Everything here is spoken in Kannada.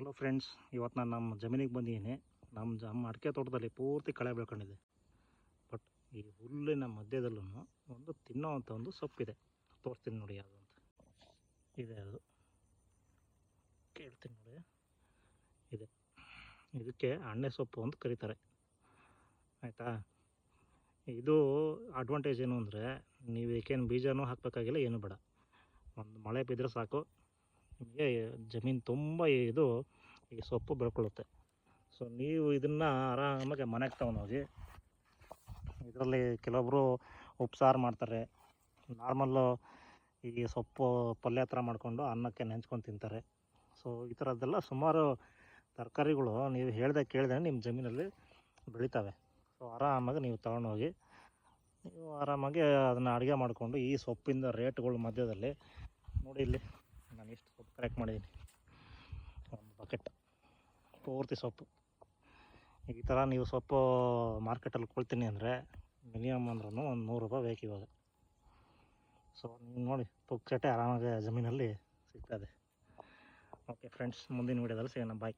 ಹಲೋ ಫ್ರೆಂಡ್ಸ್ ಇವತ್ತು ನಾನು ನಮ್ಮ ಜಮೀನಿಗೆ ಬಂದಿದ್ದೀನಿ ನಮ್ಮ ನಮ್ಮ ಅಡಿಕೆ ತೋಟದಲ್ಲಿ ಪೂರ್ತಿ ಕಳೆ ಬೆಳ್ಕೊಂಡಿದೆ. ಬಟ್ ಈ ಹುಲ್ಲಿನ ಮಧ್ಯದಲ್ಲೂ ಒಂದು ತಿನ್ನೋವಂಥ ಒಂದು ಸೊಪ್ಪಿದೆ. ತೋರಿಸ್ತೀನಿ ನೋಡಿ ಯಾವುದು ಅಂತ. ಇದೆ ಅದು. ಕೇಳ್ತೀನಿ ನೋಡಿ. ಇದೆ. ಇದಕ್ಕೆ ಅಣ್ಣೆ ಸೊಪ್ಪು ಅಂತ ಕರೀತಾರೆ. ಆಯಿತಾ? ಇದು ಅಡ್ವಾಂಟೇಜ್ ಏನು ಅಂದರೆ, ನೀವು ಇದಕ್ಕೇನು ಬೀಜನೂ ಹಾಕಬೇಕಾಗಿಲ್ಲ, ಏನು ಬೇಡ. ಒಂದು ಮಳೆ ಬಿದ್ದರೆ ಸಾಕು. ನಿಮಗೆ ಜಮೀನು ತುಂಬ ಇದು ಈ ಸೊಪ್ಪು ಬೆಳ್ಕೊಳ್ಳುತ್ತೆ. ಸೊ ನೀವು ಇದನ್ನು ಆರಾಮಾಗಿ ಮನೆಗೆ ತಗೊಂಡೋಗಿ, ಇದರಲ್ಲಿ ಕೆಲವೊಬ್ಬರು ಉಪ್ಸಾರು ಮಾಡ್ತಾರೆ. ನಾರ್ಮಲ್ಲು ಈ ಸೊಪ್ಪು ಪಲ್ಯ ಥರ ಮಾಡಿಕೊಂಡು ಅನ್ನಕ್ಕೆ ನೆಂಚ್ಕೊಂಡು ತಿಂತಾರೆ. ಸೊ ಈ ಥರದ್ದೆಲ್ಲ ಸುಮಾರು ತರಕಾರಿಗಳು ನೀವು ಹೇಳ್ದೆ ಕೇಳಿದ್ರೆ ನಿಮ್ಮ ಜಮೀನಲ್ಲಿ ಬೆಳಿತವೆ. ಸೊ ಆರಾಮಾಗಿ ನೀವು ತೊಗೊಂಡೋಗಿ, ನೀವು ಆರಾಮಾಗಿ ಅದನ್ನು ಅಡುಗೆ ಮಾಡಿಕೊಂಡು ಈ ಸೊಪ್ಪಿಂದ ರೇಟ್ಗಳ ಮಧ್ಯದಲ್ಲಿ ನೋಡಿ ಇಲ್ಲಿ ನಾನು ಎಷ್ಟು ಸೊಪ್ಪು ಕಲೆಕ್ಟ್ ಮಾಡಿದ್ದೀನಿ. ಒಂದು ಬಕೆಟ್ ಪೂರ್ತಿ ಸೊಪ್ಪು. ಈ ಥರ ನೀವು ಸೊಪ್ಪು ಮಾರ್ಕೆಟಲ್ಲಿ ಕೊಳ್ತೀನಿ ಅಂದರೆ ಮಿನಿಮಮ್ ಅಂದ್ರೂ ಒಂದು ನೂರು ರೂಪಾಯಿ ಬೇಕು ಇವಾಗ. ಸೊ ನೀವು ನೋಡಿ ಪುಕ್ಸಟ್ಟೆ ಆರಾಮಾಗಿ ಜಮೀನಲ್ಲಿ ಸಿಗ್ತದೆ ಓಕೆ ಫ್ರೆಂಡ್ಸ್ ಮುಂದಿನ ವೀಡಿಯೋದಲ್ಲಿ ಸಿಗೋಣ. ಬಾಯ್